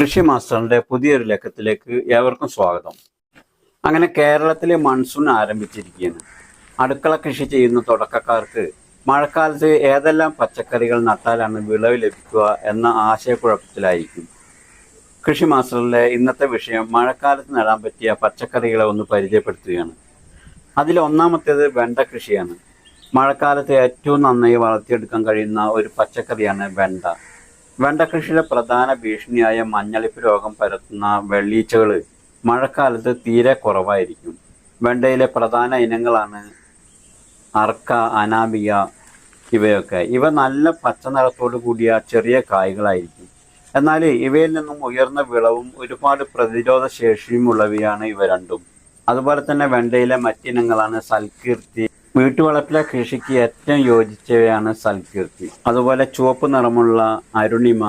കൃഷി മാസ്റ്ററിന്റെ പുതിയൊരു ലക്കത്തിലേക്ക് ഏവർക്കും സ്വാഗതം. അങ്ങനെ കേരളത്തിലെ മൺസൂൺ ആരംഭിച്ചിരിക്കുകയാണ്. അടുക്കള കൃഷി ചെയ്യുന്ന തുടക്കക്കാർക്ക് മഴക്കാലത്ത് ഏതെല്ലാം പച്ചക്കറികൾ നട്ടാലാണ് വിളവ് ലഭിക്കുക എന്ന ആശയക്കുഴപ്പത്തിലായിരിക്കും. കൃഷി മാസ്റ്ററിലെ ഇന്നത്തെ വിഷയം മഴക്കാലത്ത് നടാൻ പറ്റിയ പച്ചക്കറികളെ ഒന്ന് പരിചയപ്പെടുത്തുകയാണ്. അതിൽ ഒന്നാമത്തേത് വെണ്ട കൃഷിയാണ്. മഴക്കാലത്ത് ഏറ്റവും നന്നായി വളർത്തിയെടുക്കാൻ കഴിയുന്ന ഒരു പച്ചക്കറിയാണ് വെണ്ട. വെണ്ട കൃഷിയുടെ പ്രധാന ഭീഷണിയായ മഞ്ഞളിപ്പ് രോഗം പരത്തുന്ന വെള്ളീച്ചകൾ മഴക്കാലത്ത് തീരെ കുറവായിരിക്കും. വെണ്ടയിലെ പ്രധാന ഇനങ്ങളാണ് അർക്ക അനാമിക ഇവയൊക്കെ. ഇവ നല്ല പച്ച നിറത്തോടു കൂടിയ ചെറിയ കായ്കളായിരിക്കും. എന്നാൽ ഇവയിൽ നിന്നും ഉയർന്ന വിളവും ഒരുപാട് പ്രതിരോധ ശേഷിയും ഉള്ളവയാണ് ഇവ രണ്ടും. അതുപോലെ തന്നെ വെണ്ടയിലെ മറ്റിനങ്ങളാണ് സൽകീർത്തി വീട്ടുവളപ്പിലെ കൃഷിക്ക് ഏറ്റവും യോജിച്ചവയാണ് സൽകീർത്തി. അതുപോലെ ചുവപ്പ് നിറമുള്ള അരുണിമ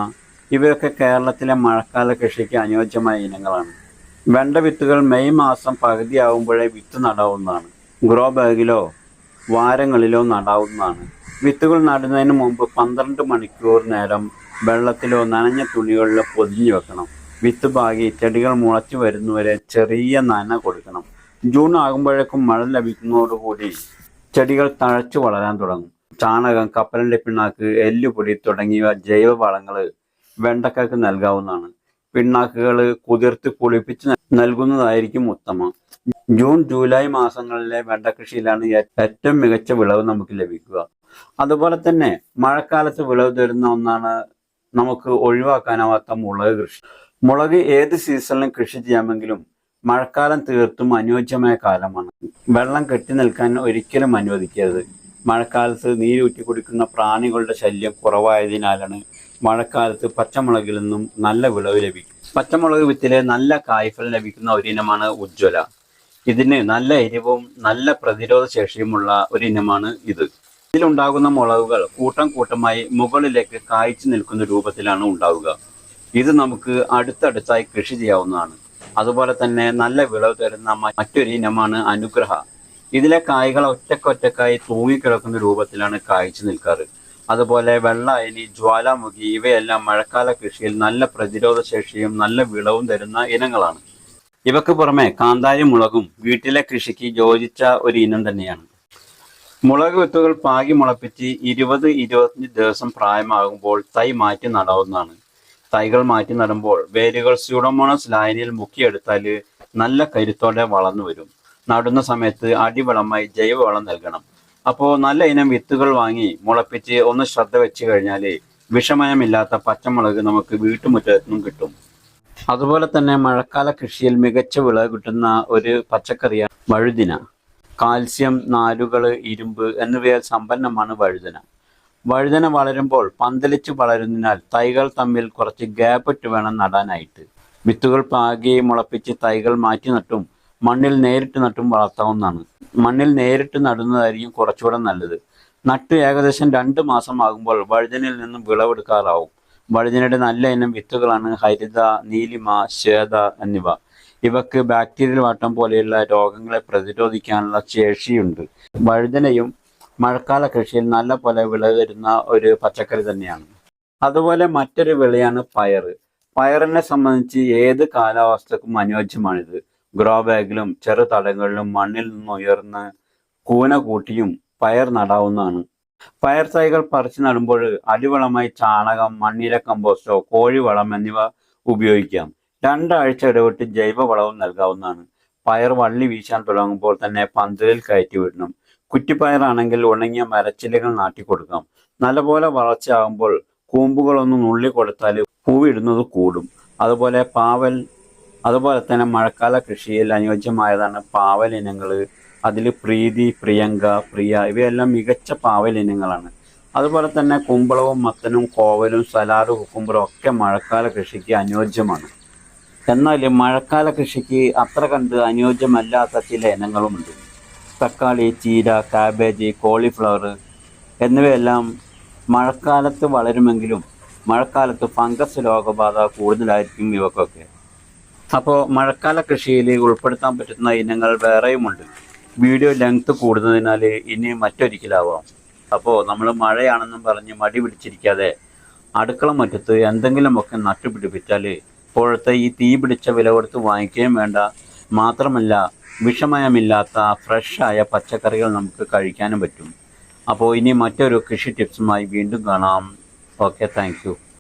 ഇവയൊക്കെ കേരളത്തിലെ മഴക്കാല കൃഷിക്ക് അനുയോജ്യമായ ഇനങ്ങളാണ്. വെണ്ട വിത്തുകൾ മെയ് മാസം പകുതിയാവുമ്പോഴേ വിത്ത് നടാവുന്നതാണ്. ഗ്രോ ബാഗിലോ വാരങ്ങളിലോ നടാവുന്നതാണ്. വിത്തുകൾ നടുന്നതിന് മുമ്പ് പന്ത്രണ്ട് മണിക്കൂർ നേരം വെള്ളത്തിലോ നനഞ്ഞ തുണികളിലോ പൊതിഞ്ഞു വെക്കണം. വിത്ത് പാകി ചെടികൾ മുളച്ചു വരുന്നവരെ ചെറിയ നന കൊടുക്കണം. ജൂൺ ആകുമ്പോഴേക്കും മഴ ലഭിക്കുന്നതോടുകൂടി ചെടികൾ തഴച്ചു വളരാൻ തുടങ്ങും. ചാണകം കപ്പലിന്റെ പിണ്ണാക്ക് എല്ലുപൊടി തുടങ്ങിയ ജൈവ വളങ്ങൾ വെണ്ടക്കൾക്ക് നൽകാവുന്നതാണ്. പിണ്ണാക്കുകൾ കുതിർത്ത് പുളിപ്പിച്ച് ന- നൽകുന്നതായിരിക്കും ഉത്തമം. ജൂൺ ജൂലൈ മാസങ്ങളിലെ വെണ്ട കൃഷിയിലാണ് ഏ- ഏറ്റവും മികച്ച വിളവ് നമുക്ക് ലഭിക്കുക. അതുപോലെ തന്നെ മഴക്കാലത്ത് വിളവ് തരുന്ന ഒന്നാണ് നമുക്ക് ഒഴിവാക്കാനാവാത്ത മുളക് കൃഷി. മുളക് ഏത് സീസണിലും കൃഷി ചെയ്യാമെങ്കിലും മഴക്കാലം തീർത്തും അനുയോജ്യമായ കാലമാണ്. വെള്ളം കെട്ടി നിൽക്കാൻ ഒരിക്കലും അനുവദിക്കരുത്. മഴക്കാലത്ത് നീരൂറ്റി കുടിക്കുന്ന പ്രാണികളുടെ ശല്യം കുറവായതിനാലാണ് മഴക്കാലത്ത് പച്ചമുളകിൽ നിന്നും നല്ല വിളവ് ലഭിക്കും. പച്ചമുളക് വിത്തിലെ നല്ല കായ്ഫലം ലഭിക്കുന്ന ഒരു ഇനമാണ് ഉജ്ജ്വല. ഇതിന് നല്ല എരിവും നല്ല പ്രതിരോധ ശേഷിയുമുള്ള ഇനമാണ് ഇത്. ഇതിലുണ്ടാകുന്ന മുളകുകൾ കൂട്ടം കൂട്ടമായി മുകളിലേക്ക് കായ്ച്ചു നിൽക്കുന്ന രൂപത്തിലാണ് ഉണ്ടാവുക. ഇത് നമുക്ക് അടുത്തടുത്തായി കൃഷി ചെയ്യാവുന്നതാണ്. അതുപോലെ തന്നെ നല്ല വിളവ് തരുന്ന മറ്റൊരു ഇനമാണ് അനുഗ്രഹ. ഇതിലെ കായ്കൾ ഒറ്റക്കൊറ്റക്കായി തൂങ്ങിക്കിടക്കുന്ന രൂപത്തിലാണ് കായ്ച്ചു നിൽക്കാറ്. അതുപോലെ വെള്ള അയനി ജ്വാലാമുഖി ഇവയെല്ലാം മഴക്കാല കൃഷിയിൽ നല്ല പ്രതിരോധ ശേഷിയും നല്ല വിളവും തരുന്ന ഇനങ്ങളാണ്. ഇവക്ക് പുറമെ കാന്താരി മുളകും വീട്ടിലെ കൃഷിക്ക് യോജിച്ച ഒരു ഇനം തന്നെയാണ്. മുളക് വിത്തുകൾ പാകി മുളപ്പിച്ച് ഇരുപത് ഇരുപത്തഞ്ച് ദിവസം പ്രായമാകുമ്പോൾ തൈ മാറ്റി നടാവുന്നതാണ്. തൈകൾ മാറ്റി നടുമ്പോൾ വേരുകൾ സ്യൂഡോമോണസ് ലായനിയിൽ മുക്കിയെടുത്താൽ നല്ല കരുത്തോടെ വളർന്നു വരും. നടുന്ന സമയത്ത് അടിവളമായി ജൈവവളം നൽകണം. അപ്പോൾ നല്ല ഇനം വിത്തുകൾ വാങ്ങി മുളപ്പിച്ച് ഒന്ന് ശ്രദ്ധ വെച്ച് കഴിഞ്ഞാൽ വിഷമയമില്ലാത്ത പച്ചമുളക് നമുക്ക് വീട്ടുമുറ്റത്തും കിട്ടും. അതുപോലെ തന്നെ മഴക്കാല കൃഷിയിൽ മികച്ച വിളവ് കിട്ടുന്ന ഒരു പച്ചക്കറിയാണ് വഴുതിന. കാൽസ്യം നാരുകൾ ഇരുമ്പ് എന്നിവയാൽ സമ്പന്നമാണ് വഴുതന. വഴുതന വളരുമ്പോൾ പന്തലിച്ച് വളരുന്നതിനാൽ തൈകൾ തമ്മിൽ കുറച്ച് ഗ്യാപ്പ് ഇട്ട് വേണം നടാനായിട്ട്. വിത്തുകൾ പാകി മുളപ്പിച്ച് തൈകൾ മാറ്റി നട്ടും മണ്ണിൽ നേരിട്ട് നട്ടും വളർത്താവുന്നതാണ്. മണ്ണിൽ നേരിട്ട് നടുന്നതായിരിക്കും കുറച്ചുകൂടെ നല്ലത്. നട്ട് ഏകദേശം രണ്ട് മാസമാകുമ്പോൾ വഴുതനയിൽ നിന്നും വിളവെടുക്കാറാവും. വഴുതനയുടെ നല്ല ഇനം വിത്തുകളാണ് ഹരിത നീലിമ ശ്വേത എന്നിവ. ഇവക്ക് ബാക്ടീരിയൽ വാട്ടം പോലെയുള്ള രോഗങ്ങളെ പ്രതിരോധിക്കാനുള്ള ശേഷിയുണ്ട്. വഴുതനയും മഴക്കാല കൃഷിയിൽ നല്ല പോലെ വിളവരുന്ന ഒരു പച്ചക്കറി തന്നെയാണ്. അതുപോലെ മറ്റൊരു വിളയാണ് പയർ. പയറിനെ സംബന്ധിച്ച് ഏത് കാലാവസ്ഥക്കും അനുയോജ്യമാണിത്. ഗ്രോ ബാഗിലും ചെറു തടങ്ങളിലും മണ്ണിൽ നിന്ന് ഉയർന്ന് കൂന കൂട്ടിയും പയർ നടാവുന്നതാണ്. പയർ തൈകൾ പറിച്ചു നടുമ്പോൾ അടിവളമായി ചാണകം മണ്ണിര കമ്പോസ്റ്റോ കോഴിവളം എന്നിവ ഉപയോഗിക്കാം. രണ്ടാഴ്ച ഇടവിട്ട് ജൈവവളവും നൽകാവുന്നതാണ്. പയർ വള്ളി വീശാൻ തുടങ്ങുമ്പോൾ തന്നെ പന്തലിൽ കയറ്റി വിടണം കുറ്റിപ്പയറാണെങ്കിൽ ഉണങ്ങിയ മരച്ചില്ലകൾ നാട്ടിക്കൊടുക്കാം നല്ലപോലെ വളർച്ചയാകുമ്പോൾ കൂമ്പുകളൊന്ന് നുള്ളി കൊടുത്താൽ പൂവിടുന്നത് കൂടും. അതുപോലെ പാവൽ അതുപോലെ തന്നെ മഴക്കാല കൃഷിയിൽ അനുയോജ്യമായതാണ് പാവൽ ഇനങ്ങൾ. അതിൽ പ്രീതി പ്രിയങ്ക പ്രിയ ഇവയെല്ലാം മികച്ച പാവൽ ഇനങ്ങളാണ്. അതുപോലെ തന്നെ കുമ്പളവും മത്തനും കോവലും സലാഡ് കുക്കുമ്പറും ഒക്കെ മഴക്കാല കൃഷിക്ക് അനുയോജ്യമാണ്. എന്നാൽ മഴക്കാല കൃഷിക്ക് അത്ര കണ്ട് അനുയോജ്യമല്ലാത്ത ചില ഇനങ്ങളുമുണ്ട്. തക്കാളി ചീര കാബേജ് കോളിഫ്ലവർ എന്നിവയെല്ലാം മഴക്കാലത്ത് വളരുമെങ്കിലും മഴക്കാലത്ത് ഫംഗസ് രോഗബാധ കൂടുതലായിരിക്കും ഇവക്കൊക്കെ. അപ്പോൾ മഴക്കാല കൃഷിയിൽ ഉൾപ്പെടുത്താൻ പറ്റുന്ന ഇനങ്ങൾ വേറെയുമുണ്ട്. വീഡിയോ ലെങ്ത് കൂടുന്നതിനാൽ ഇനി മറ്റൊരിക്കലാവാം. അപ്പോൾ നമ്മൾ മഴയാണെന്നും പറഞ്ഞ് മടി പിടിച്ചിരിക്കാതെ അടുക്കള മുറ്റത്ത് എന്തെങ്കിലുമൊക്കെ നട്ടുപിടിപ്പിച്ചാൽ ഇപ്പോഴത്തെ ഈ തീ പിടിച്ച വില കൊടുത്ത് വാങ്ങിക്കുകയും വേണ്ട. മാത്രമല്ല വിഷമയമില്ലാത്ത ഫ്രഷായ പച്ചക്കറികൾ നമുക്ക് കഴിക്കാനും പറ്റും. അപ്പോൾ ഇനി മറ്റൊരു കൃഷി ടിപ്സുമായി വീണ്ടും കാണാം. Okay thank